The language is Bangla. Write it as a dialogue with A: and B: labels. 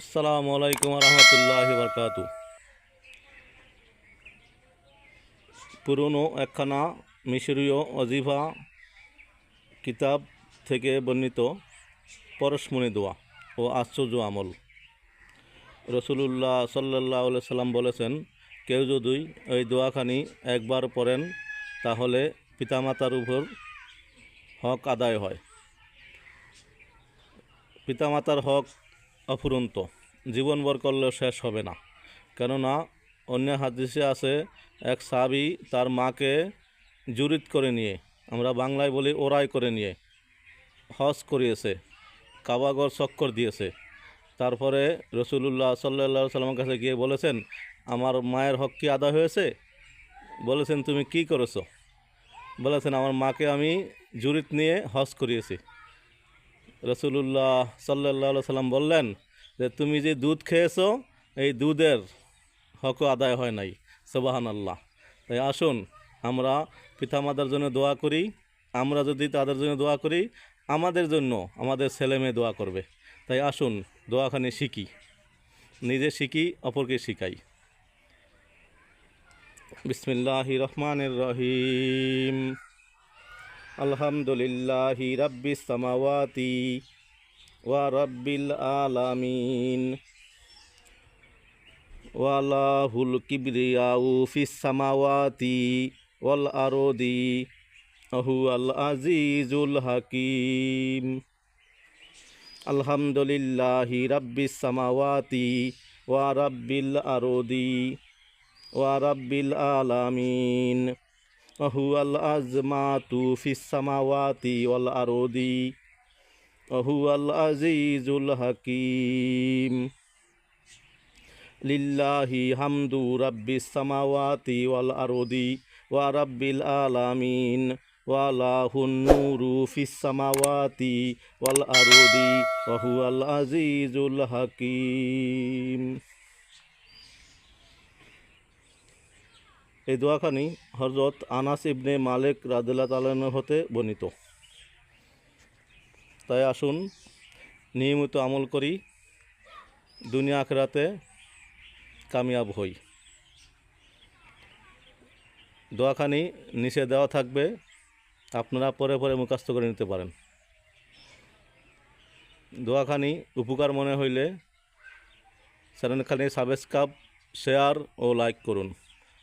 A: আসসালামু আলাইকুম রহমতুল্লাহ বরকাত। পুরনো একখানা মিশরীয় অজিফা কিতাব থেকে বর্ণিত পরশমণি দোয়া ও আশ্চর্য আমল। রসুলুল্লাহ সাল্লাহ সাল্লাম বলেছেন, কেউ যদি এই দোয়াখানি একবার পড়েন, তাহলে পিতামাতার উপর হক আদায় হয়। পিতামাতার হক অফুরন্ত। জীবনভর করলেও শেষ হবে না। কেননা, অন্য হাদিসে আছে, এক সাবি তার মাকে জুরিত করে নিয়ে, আমরা বাংলায় বলি ওরাই করে নিয়ে, হজ করিয়েছে কাবাগর চক্কর দিয়েছে। তারপরে রসুলুল্লাহ সাল্লা সাল্লামের কাছে গিয়ে বলেছেন, আমার মায়ের হক কি আদা হয়েছে? বলেছেন, তুমি কি করেছ? বলেছেন, আমার মাকে আমি জুরিত নিয়ে হজ করিয়েছি। রসুলুল্লাহ সাল্লাহ সাল্লাম বললেন যে, তুমি যে দুধ খেয়েছো, এই দুধের হক আদায় হয় নাই। সবাহান আল্লাহ তাই আসুন, আমরা পিতামাতার জন্য দোয়া করি, আমরা যদি তাদের জন্য দোয়া করি, আমাদের জন্য আমাদের ছেলে মেয়ে দোয়া করবে। তাই আসুন, দোয়াখানে শিখি। নিজে শিখি, অপরকে শিখাই। বিসমিল্লাহ রহমানের রহিম। আলহামদুলিল্লাহি রাব্বিস সামাওয়াতি ওয়া রাব্বিল আলামিন ওয়ালাহুল কিবরিয়াউ ফিস সামাওয়াতি ওয়াল আরদি আল আজিজুল হাকিম। আলহামদুলিল্লাহি রাব্বিস সামাওয়াতি ওয়া রাব্বিল আরদি ওয়া রাব্বিল আলামিন। وهو الأزمات في السماوات والأرض. وهو العزيز الحكيم. لله حمد رب السماوات والأرض ورب العالمين. وله النور في السماوات والأرض. وهو العزيز الحكيم. এই দোয়াখানি হজরত আনাস ইবনে মালিক রাদিল্লা তালান হতে বর্ণিত। তাই আসুন, নিয়মিত আমল করি, দুনিয়া আখেরাতে কামিয়াব হই। দোয়াখানি নিচে দেওয়া থাকবে, আপনারা পরে পরে মুখাস্ত করে নিতে পারেন। দোয়াখানি উপকার মনে হইলে চ্যানেলখানি সাবস্ক্রাইব, শেয়ার ও লাইক করুন।